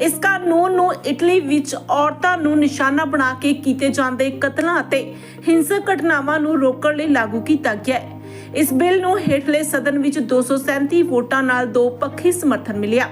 ਇਸ ਕਾਨੂੰਨ ਨੂੰ ਇਟਲੀ ਵਿੱਚ ਔਰਤਾਂ ਨੂੰ ਨਿਸ਼ਾਨਾ ਬਣਾ ਕੇ ਕੀਤੇ ਜਾਂਦੇ ਕਤਲਾਂ ਅਤੇ ਹਿੰਸਕ ਘਟਨਾਵਾਂ ਨੂੰ ਰੋਕਣ ਲਈ ਲਾਗੂ ਕੀਤਾ ਗਿਆ ਹੈ। ਇਸ ਬਿੱਲ ਨੂੰ ਹੇਠਲੇ ਸਦਨ ਵਿੱਚ 237 ਵੋਟਾਂ ਨਾਲ ਦੋ ਪੱਖੀ ਸਮਰਥਨ ਮਿਲਿਆ।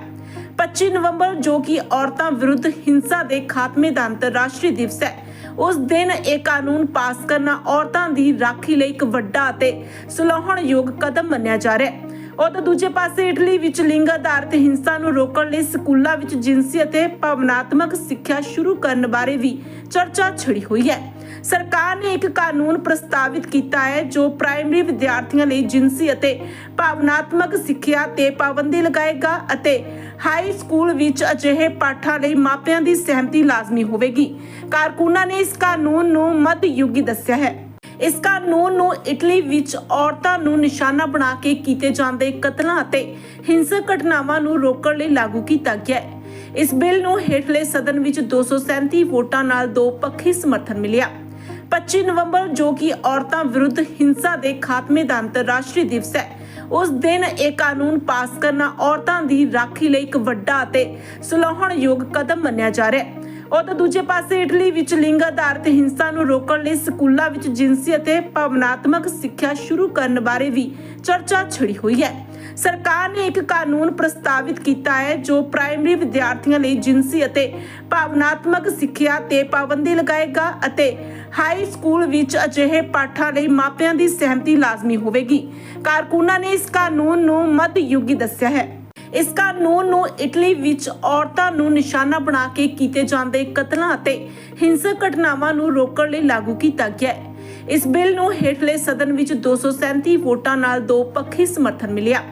25 ਨਵੰਬਰ, ਜੋ ਕਿ ਔਰਤਾਂ ਵਿਰੁੱਧ ਹਿੰਸਾ ਦੇ ਖਾਤਮੇ ਦਾ ਅੰਤਰਰਾਸ਼ਟਰੀ ਦਿਵਸ ਹੈ, ਉਸ ਦਿਨ ਇਹ ਕਾਨੂੰਨ ਪਾਸ ਕਰਨਾ ਔਰਤਾਂ ਦੀ ਰਾਖੀ ਲਈ ਇੱਕ ਵੱਡਾ ਅਤੇ ਸੁਲਾਹਣਯੋਗ ਕਦਮ ਮੰਨਿਆ ਜਾ ਰਿਹਾ ਹੈ। ਉਹ ਤਾਂ ਦੂਜੇ ਪਾਸੇ ਇਟਲੀ ਵਿੱਚ ਲਿੰਗ ਆਧਾਰਿਤ ਹਿੰਸਾ ਨੂੰ ਰੋਕਣ ਲਈ ਸਕੂਲਾਂ ਵਿੱਚ ਜਿੰਸੀ ਅਤੇ ਭਾਵਨਾਤਮਕ ਸਿੱਖਿਆ ਸ਼ੁਰੂ ਕਰਨ ਬਾਰੇ ਵੀ ਚਰਚਾ ਛਿੜੀ ਹੋਈ ਹੈ। ਸਰਕਾਰ ਨੇ ਇੱਕ ਕਾਨੂੰਨ ਪ੍ਰਸਤਾਵਿਤ ਕੀਤਾ ਹੈ ਜੋ ਪ੍ਰਾਇਮਰੀ ਵਿਦਿਆਰਥੀਆਂ ਲਈ ਜਿੰਸੀ ਅਤੇ ਭਾਵਨਾਤਮਕ ਸਿੱਖਿਆ ਤੇ ਪਾਬੰਦੀ ਲਗਾਏਗਾ ਅਤੇ ਹਾਈ ਸਕੂਲ ਵਿੱਚ ਅਜਿਹੇ ਪਾਠਾਂ ਲਈ ਮਾਪਿਆਂ ਦੀ ਸਹਿਮਤੀ ਲਾਜ਼ਮੀ ਹੋਵੇਗੀ। ਕਾਰਕੁਨਾਂ ਨੇ ਇਸ ਕਾਨੂੰਨ ਨੂੰ ਮੱਧ ਯੁੱਗੀ ਦੱਸਿਆ ਹੈ। ਇਸ ਕਾਨੂੰਨ ਨੂੰ ਇਟਲੀ ਵਿੱਚ ਔਰਤਾਂ ਨੂੰ ਨਿਸ਼ਾਨਾ ਬਣਾ ਕੇ ਕੀਤੇ ਜਾਂਦੇ ਕਤਲਾਂ ਅਤੇ ਹਿੰਸਕ ਘਟਨਾਵਾਂ ਨੂੰ ਰੋਕਣ ਲਈ ਲਾਗੂ ਕੀਤਾ ਗਿਆ ਹੈ। ਇਸ ਬਿੱਲ ਨੂੰ ਹੇਠਲੇ ਸਦਨ ਵਿੱਚ 237 ਵੋਟਾਂ ਨਾਲ ਦੋ ਪੱਖੀ ਸਮਰਥਨ ਮਿਲਿਆ। 25 ਨਵੰਬਰ ਜੋ ਕਿ ਔਰਤਾਂ ਵਿਰੁੱਧ ਹਿੰਸਾ ਦੇ ਖਾਤਮੇ ਦਾ ਅੰਤਰਰਾਸ਼ਟਰੀ ਦਿਵਸ ਹੈ, ਉਸ ਦਿਨ ਇਹ ਕਾਨੂੰਨ ਪਾਸ ਕਰਨਾ ਔਰਤਾਂ ਦੀ ਰਾਖੀ ਲਈ ਇੱਕ ਵੱਡਾ ਅਤੇ ਸੁਲਾਹਣਯੋਗ ਕਦਮ ਮੰਨਿਆ ਜਾ ਰਿਹਾ ਹੈ। ਉਹ ਦੂਜੇ ਪਾਸੇ ਇਟਲੀ ਵਿੱਚ ਲਿੰਗ ਆਧਾਰਿਤ ਹਿੰਸਾ ਨੂੰ ਰੋਕਣ ਲਈ ਸਕੂਲਾਂ ਵਿੱਚ ਜਿਨਸੀ ਅਤੇ ਭਾਵਨਾਤਮਕ ਸਿੱਖਿਆ ਸ਼ੁਰੂ ਕਰਨ ਬਾਰੇ ਵੀ ਚਰਚਾ ਛਿੜੀ ਹੋਈ ਹੈ। ਸਰਕਾਰ ਨੇ ਇੱਕ ਕਾਨੂੰਨ ਪ੍ਰਸਤਾਵਿਤ ਕੀਤਾ ਹੈ ਜੋ ਪ੍ਰਾਇਮਰੀ ਵਿਦਿਆਰਥੀਆਂ ਲਈ ਜਿਨਸੀ ਅਤੇ ਭਾਵਨਾਤਮਕ ਸਿੱਖਿਆ ਤੇ ਪਾਬੰਦੀ ਲਗਾਏਗਾ ਅਤੇ ਹਾਈ ਸਕੂਲ ਵਿੱਚ ਅਜਿਹੇ ਪਾਠਾਂ ਲਈ ਮਾਪਿਆਂ ਦੀ ਸਹਿਮਤੀ ਲਾਜ਼ਮੀ ਹੋਵੇਗੀ। ਕਾਰਕੁਨਾਂ ਨੇ ਇਸ ਕਾਨੂੰਨ ਨੂੰ ਮੱਧ ਯੁੱਗੀ ਦੱਸਿਆ ਹੈ। ਇਸ ਕਾਨੂੰਨ ਨੂੰ ਇਟਲੀ ਵਿੱਚ ਔਰਤਾਂ ਨੂੰ ਨਿਸ਼ਾਨਾ ਬਣਾ ਕੇ ਕੀਤੇ ਜਾਂਦੇ ਕਤਲਾਂ ਅਤੇ ਹਿੰਸਕ ਘਟਨਾਵਾਂ ਨੂੰ ਰੋਕਣ ਲਈ ਲਾਗੂ ਕੀਤਾ ਗਿਆ ਹੈ। ਇਸ ਬਿੱਲ ਨੂੰ ਹੇਠਲੇ ਸਦਨ ਵਿੱਚ 237 ਵੋਟਾਂ ਨਾਲ ਦੋ ਪੱਖੀ ਸਮਰਥਨ ਮਿਲਿਆ।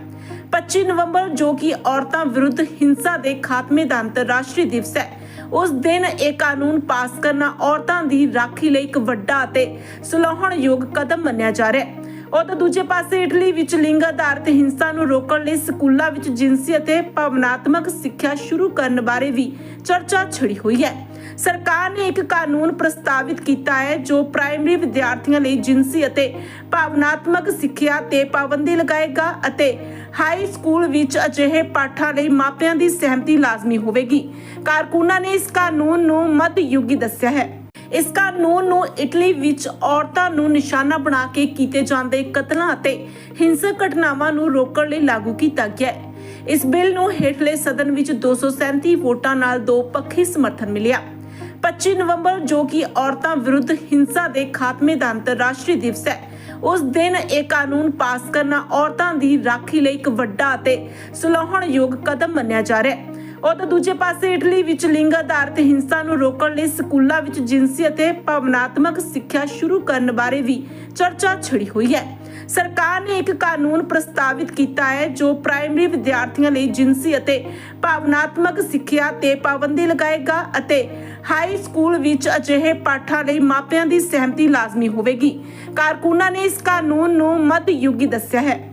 25 ਨਵੰਬਰ ਜੋ ਕਿ ਔਰਤਾਂ ਵਿਰੁੱਧ ਹਿੰਸਾ ਦੇ ਖਾਤਮੇ ਦਾ ਅੰਤਰਰਾਸ਼ਟਰੀ ਦਿਵਸ ਹੈ, ਉਸ ਦਿਨ ਇਹ ਕਾਨੂੰਨ ਪਾਸ ਕਰਨਾ ਔਰਤਾਂ ਦੀ ਰਾਖੀ ਲਈ ਇੱਕ ਵੱਡਾ ਅਤੇ ਸੁਲਾਹਣਯੋਗ ਕਦਮ ਮੰਨਿਆ ਜਾ ਰਿਹਾ ਹੈ। ਉਹ ਦੂਜੇ ਪਾਸੇ ਇਟਲੀ ਵਿੱਚ ਲਿੰਗ ਆਧਾਰਿਤ ਹਿੰਸਾ ਨੂੰ ਰੋਕਣ ਲਈ ਸਕੂਲਾਂ ਵਿੱਚ ਜਿਨਸੀ ਅਤੇ ਭਾਵਨਾਤਮਕ ਸਿੱਖਿਆ ਸ਼ੁਰੂ ਕਰਨ ਬਾਰੇ ਵੀ ਚਰਚਾ ਛਿੜੀ ਹੋਈ ਹੈ। ਸਰਕਾਰ ਨੇ ਇੱਕ ਕਾਨੂੰਨ ਪ੍ਰਸਤਾਵਿਤ ਕੀਤਾ ਹੈ ਜੋ ਪ੍ਰਾਇਮਰੀ ਵਿਦਿਆਰਥੀਆਂ ਲਈ ਜਿਨਸੀ ਅਤੇ ਭਾਵਨਾਤਮਕ ਸਿੱਖਿਆ ਤੇ ਪਾਬੰਦੀ ਲਗਾਏਗਾ ਅਤੇ ਹਾਈ ਸਕੂਲ ਵਿੱਚ ਅਜਿਹੇ ਪਾਠਾਂ ਲਈ ਮਾਪਿਆਂ ਦੀ ਸਹਿਮਤੀ ਲਾਜ਼ਮੀ ਹੋਵੇਗੀ। ਕਾਰਕੁਨਾਂ ਨੇ ਇਸ ਕਾਨੂੰਨ ਨੂੰ ਮੱਧ ਯੁੱਗੀ ਦੱਸਿਆ ਹੈ। ਇਸ ਕਾਨੂੰਨ ਨੂੰ ਇਟਲੀ ਵਿੱਚ ਔਰਤਾਂ ਨੂੰ ਨਿਸ਼ਾਨਾ ਬਣਾ ਕੇ ਕੀਤੇ ਜਾਂਦੇ ਕਤਲਾਂ ਅਤੇ ਹਿੰਸਕ ਘਟਨਾਵਾਂ ਨੂੰ ਰੋਕਣ ਲਈ ਲਾਗੂ ਕੀਤਾ ਗਿਆ ਹੈ। ਇਸ ਬਿੱਲ ਨੂੰ ਹੇਠਲੇ ਸਦਨ ਵਿੱਚ 237 ਵੋਟਾਂ ਨਾਲ ਦੋ ਪੱਖੀ ਸਮਰਥਨ ਮਿਲਿਆ। 25 ਨਵੰਬਰ ਜੋ ਕਿ ਔਰਤਾਂ ਵਿਰੁੱਧ ਹਿੰਸਾ ਦੇ ਖਾਤਮੇ ਦਾ ਅੰਤਰਰਾਸ਼ਟਰੀ ਦਿਵਸ ਹੈ, ਉਸ ਦਿਨ ਇਹ ਕਾਨੂੰਨ ਪਾਸ ਕਰਨਾ ਔਰਤਾਂ ਦੀ ਰਾਖੀ ਲਈ ਇੱਕ ਵੱਡਾ ਅਤੇ ਸੁਲਾਹਣਯੋਗ ਕਦਮ ਮੰਨਿਆ ਜਾ ਰਿਹਾ ਹੈ। ਉਹ ਦੂਜੇ ਪਾਸੇ ਇਟਲੀ ਵਿੱਚ ਲਿੰਗ ਆਧਾਰਿਤ ਹਿੰਸਾ ਨੂੰ ਰੋਕਣ ਲਈ ਸਕੂਲਾਂ ਵਿੱਚ ਜਿਨਸੀ ਅਤੇ ਭਾਵਨਾਤਮਕ ਸਿੱਖਿਆ ਸ਼ੁਰੂ ਕਰਨ ਬਾਰੇ ਵੀ ਚਰਚਾ ਛਿੜੀ ਹੋਈ ਹੈ। ਸਰਕਾਰ ਨੇ ਇੱਕ ਕਾਨੂੰਨ ਪ੍ਰਸਤਾਵਿਤ ਕੀਤਾ ਹੈ ਜੋ ਪ੍ਰਾਇਮਰੀ ਵਿਦਿਆਰਥੀਆਂ ਲਈ ਜਿਨਸੀ ਅਤੇ ਭਾਵਨਾਤਮਕ ਸਿੱਖਿਆ ਤੇ ਪਾਬੰਦੀ ਲਗਾਏਗਾ ਅਤੇ ਹਾਈ ਸਕੂਲ ਵਿੱਚ ਅਜਿਹੇ ਪਾਠਾਂ ਲਈ ਮਾਪਿਆਂ ਦੀ ਸਹਿਮਤੀ ਲਾਜ਼ਮੀ ਹੋਵੇਗੀ। ਕਾਰਕੁਨਾਂ ਨੇ ਇਸ ਕਾਨੂੰਨ ਨੂੰ ਮੱਧ ਯੁੱਗੀ ਦੱਸਿਆ ਹੈ।